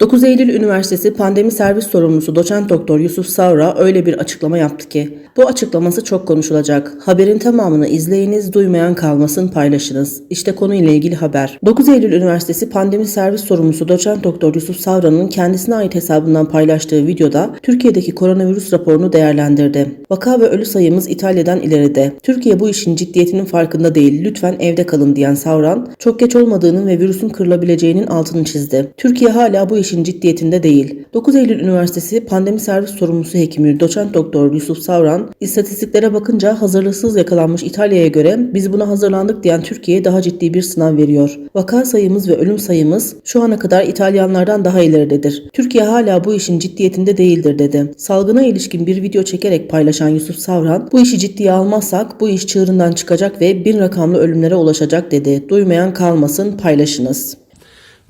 9 Eylül Üniversitesi Pandemi Servis Sorumlusu Doçent Doktor Yusuf Savra öyle bir açıklama yaptı ki bu açıklaması çok konuşulacak. Haberin tamamını izleyiniz, duymayan kalmasın, paylaşınız. İşte konuyla ilgili haber. 9 Eylül Üniversitesi Pandemi Servis Sorumlusu Doçent Doktor Yusuf Savra'nın kendisine ait hesabından paylaştığı videoda Türkiye'deki koronavirüs raporunu değerlendirdi. Vaka ve ölü sayımız İtalya'dan ileride. Türkiye bu işin ciddiyetinin farkında değil. Lütfen evde kalın diyen Savran, çok geç olmadığının ve virüsün kırılabileceğinin altını çizdi. Türkiye hala bu işin ciddiyetinde değil. 9 Eylül Üniversitesi Pandemi Servis Sorumlusu Hekimi Doçent Doktor Yusuf Savran, istatistiklere bakınca hazırlıksız yakalanmış İtalya'ya göre biz buna hazırlandık diyen Türkiye daha ciddi bir sınav veriyor. Vaka sayımız ve ölüm sayımız şu ana kadar İtalyanlardan daha ileridedir. Türkiye hala bu işin ciddiyetinde değildir dedi. Salgına ilişkin bir video çekerek paylaşan Yusuf Savran, bu işi ciddiye almazsak bu iş çığırından çıkacak ve bin rakamlı ölümlere ulaşacak dedi. Duymayan kalmasın paylaşınız.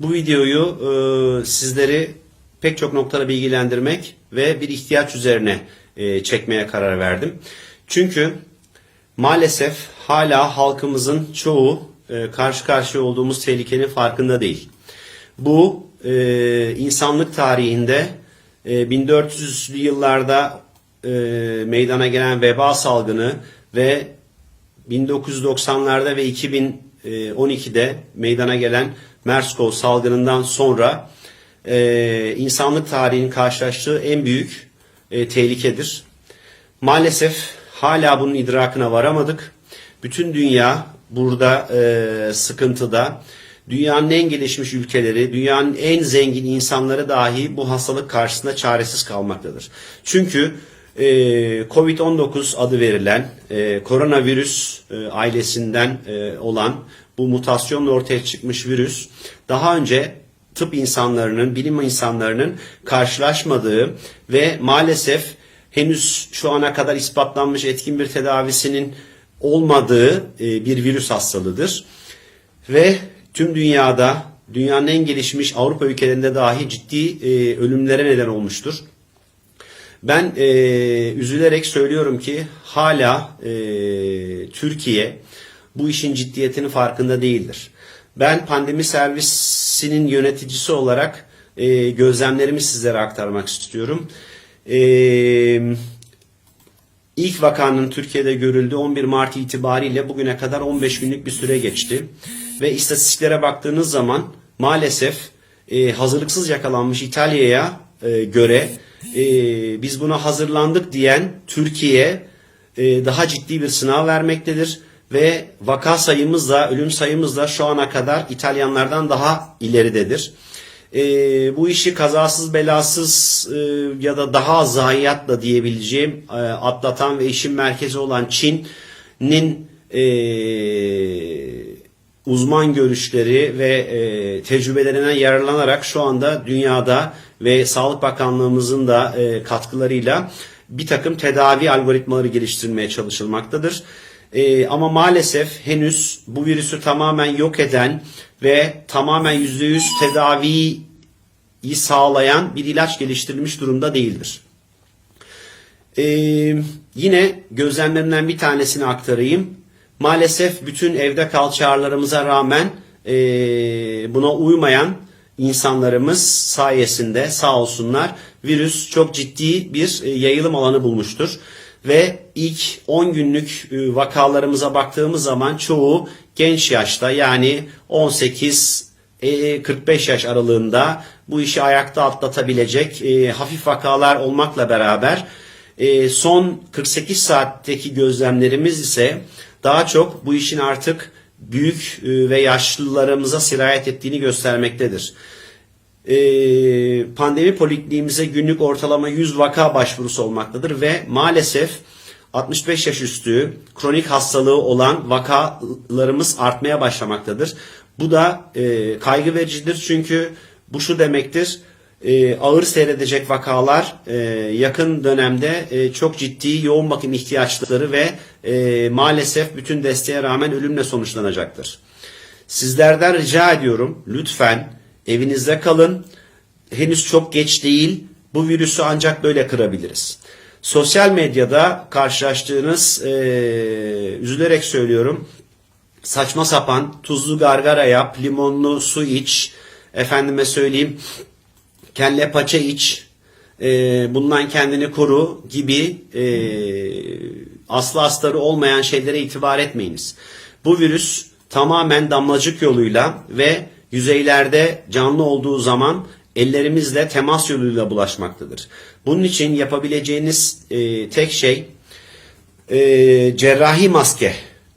Bu videoyu e, sizleri pek çok noktada bilgilendirmek ve bir ihtiyaç üzerine e, çekmeye karar verdim. Çünkü maalesef hala halkımızın çoğu e, karşı karşıya olduğumuz tehlikenin farkında değil. Bu e, insanlık tarihinde e, 1400'lü yıllarda e, meydana gelen veba salgını ve 1990'larda ve 2012'de meydana gelen MERS-CoV salgınından sonra e, insanlık tarihinin karşılaştığı en büyük e, tehlikedir. Maalesef hala bunun idrakına varamadık. Bütün dünya burada e, sıkıntıda. Dünyanın en gelişmiş ülkeleri, dünyanın en zengin insanları dahi bu hastalık karşısında çaresiz kalmaktadır. Çünkü e, Covid-19 adı verilen e, koronavirüs e, ailesinden e, olan bu mutasyonla ortaya çıkmış virüs daha önce tıp insanlarının, bilim insanlarının karşılaşmadığı ve maalesef henüz şu ana kadar ispatlanmış etkin bir tedavisinin olmadığı e, bir virüs hastalığıdır. Ve tüm dünyada, dünyanın en gelişmiş Avrupa ülkelerinde dahi ciddi e, ölümlere neden olmuştur. Ben e, üzülerek söylüyorum ki hala e, Türkiye bu işin ciddiyetinin farkında değildir. Ben pandemi servisinin yöneticisi olarak e, gözlemlerimi sizlere aktarmak istiyorum. E, ilk vakanın Türkiye'de görüldüğü 11 Mart itibariyle bugüne kadar 15 günlük bir süre geçti. Ve istatistiklere baktığınız zaman maalesef e, hazırlıksız yakalanmış İtalya'ya e, göre e, biz buna hazırlandık diyen Türkiye e, daha ciddi bir sınav vermektedir ve vaka sayımız da ölüm sayımız da şu ana kadar İtalyanlardan daha ileridedir. E, bu işi kazasız belasız e, ya da daha zayiatla diyebileceğim e, atlatan ve işin merkezi olan Çin'in e, uzman görüşleri ve e, tecrübelerinden yararlanarak şu anda dünyada ve Sağlık Bakanlığımızın da e, katkılarıyla bir takım tedavi algoritmaları geliştirilmeye çalışılmaktadır. E, ama maalesef henüz bu virüsü tamamen yok eden ve tamamen %100 tedaviyi sağlayan bir ilaç geliştirilmiş durumda değildir. E, yine gözlemlerimden bir tanesini aktarayım. Maalesef bütün evde kal çağrılarımıza rağmen e, buna uymayan insanlarımız sayesinde sağ olsunlar virüs çok ciddi bir e, yayılım alanı bulmuştur. Ve ilk 10 günlük e, vakalarımıza baktığımız zaman çoğu genç yaşta yani 18 e, 45 yaş aralığında bu işi ayakta atlatabilecek e, hafif vakalar olmakla beraber e, son 48 saatteki gözlemlerimiz ise daha çok bu işin artık büyük e, ve yaşlılarımıza sirayet ettiğini göstermektedir. E, pandemi polikliniğimize günlük ortalama 100 vaka başvurusu olmaktadır ve maalesef 65 yaş üstü kronik hastalığı olan vakalarımız artmaya başlamaktadır. Bu da e, kaygı vericidir çünkü bu şu demektir e, ağır seyredecek vakalar e, yakın dönemde e, çok ciddi yoğun bakım ihtiyaçları ve e, maalesef bütün desteğe rağmen ölümle sonuçlanacaktır. Sizlerden rica ediyorum lütfen evinizde kalın. Henüz çok geç değil. Bu virüsü ancak böyle kırabiliriz. Sosyal medyada karşılaştığınız, e, üzülerek söylüyorum, saçma sapan tuzlu gargara yap, limonlu su iç, efendime söyleyeyim kelle paça iç, e, bundan kendini koru gibi e, aslı astarı olmayan şeylere itibar etmeyiniz. Bu virüs tamamen damlacık yoluyla ve yüzeylerde canlı olduğu zaman ellerimizle temas yoluyla bulaşmaktadır. Bunun için yapabileceğiniz e, tek şey e, cerrahi maske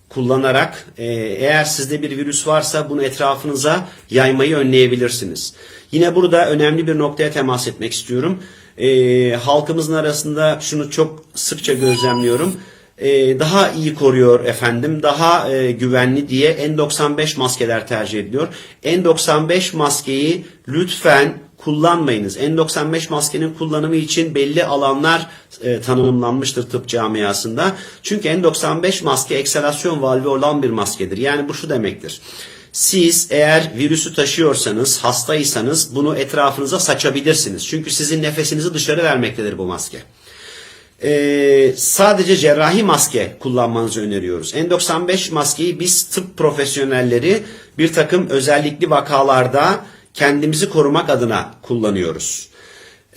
kullanarak e, eğer sizde bir virüs varsa bunu etrafınıza yaymayı önleyebilirsiniz. Yine burada önemli bir noktaya temas etmek istiyorum. E, halkımızın arasında şunu çok sıkça gözlemliyorum. E, daha iyi koruyor efendim, daha e, güvenli diye N95 maskeler tercih ediliyor. N95 maskeyi lütfen kullanmayınız. N95 maskenin kullanımı için belli alanlar e, tanımlanmıştır tıp camiasında. Çünkü N95 maske ekselasyon valvi olan bir maskedir. Yani bu şu demektir. Siz eğer virüsü taşıyorsanız, hastaysanız bunu etrafınıza saçabilirsiniz. Çünkü sizin nefesinizi dışarı vermektedir bu maske. Ee, sadece cerrahi maske kullanmanızı öneriyoruz. N95 maskeyi biz tıp profesyonelleri bir takım özellikli vakalarda kendimizi korumak adına kullanıyoruz.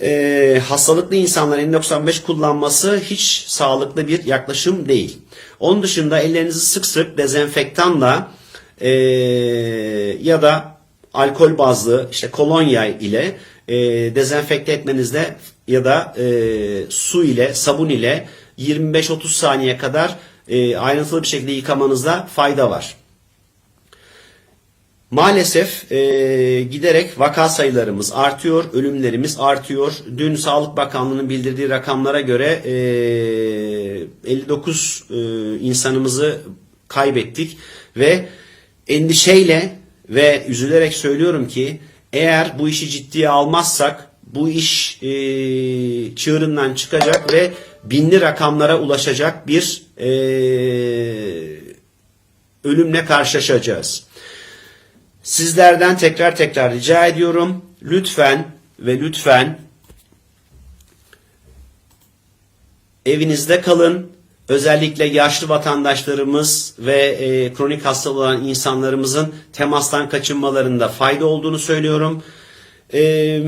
Ee, hastalıklı insanların N95 kullanması hiç sağlıklı bir yaklaşım değil. Onun dışında ellerinizi sık sık dezenfektanla ee, ya da alkol bazlı işte kolonya ile e, dezenfekte etmenizde ya da e, su ile sabun ile 25-30 saniye kadar e, ayrıntılı bir şekilde yıkamanızda fayda var. Maalesef e, giderek vaka sayılarımız artıyor, ölümlerimiz artıyor. Dün Sağlık Bakanlığı'nın bildirdiği rakamlara göre e, 59 e, insanımızı kaybettik ve endişeyle ve üzülerek söylüyorum ki eğer bu işi ciddiye almazsak bu iş e, çığırından çıkacak ve binli rakamlara ulaşacak bir e, ölümle karşılaşacağız. Sizlerden tekrar tekrar rica ediyorum. Lütfen ve lütfen evinizde kalın. Özellikle yaşlı vatandaşlarımız ve e, kronik hastalığı olan insanlarımızın temastan kaçınmalarında fayda olduğunu söylüyorum. E,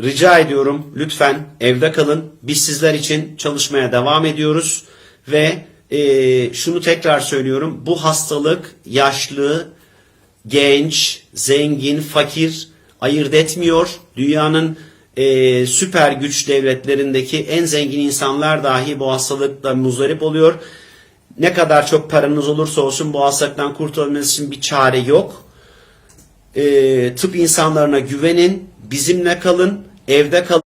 rica ediyorum lütfen evde kalın. Biz sizler için çalışmaya devam ediyoruz ve e, şunu tekrar söylüyorum. Bu hastalık yaşlı, genç, zengin, fakir ayırt etmiyor. Dünyanın e, süper güç devletlerindeki en zengin insanlar dahi bu hastalıkla muzdarip oluyor. Ne kadar çok paranız olursa olsun bu hastalıktan kurtulabilmeniz için bir çare yok. E, tıp insanlarına güvenin, bizimle kalın, evde kalın.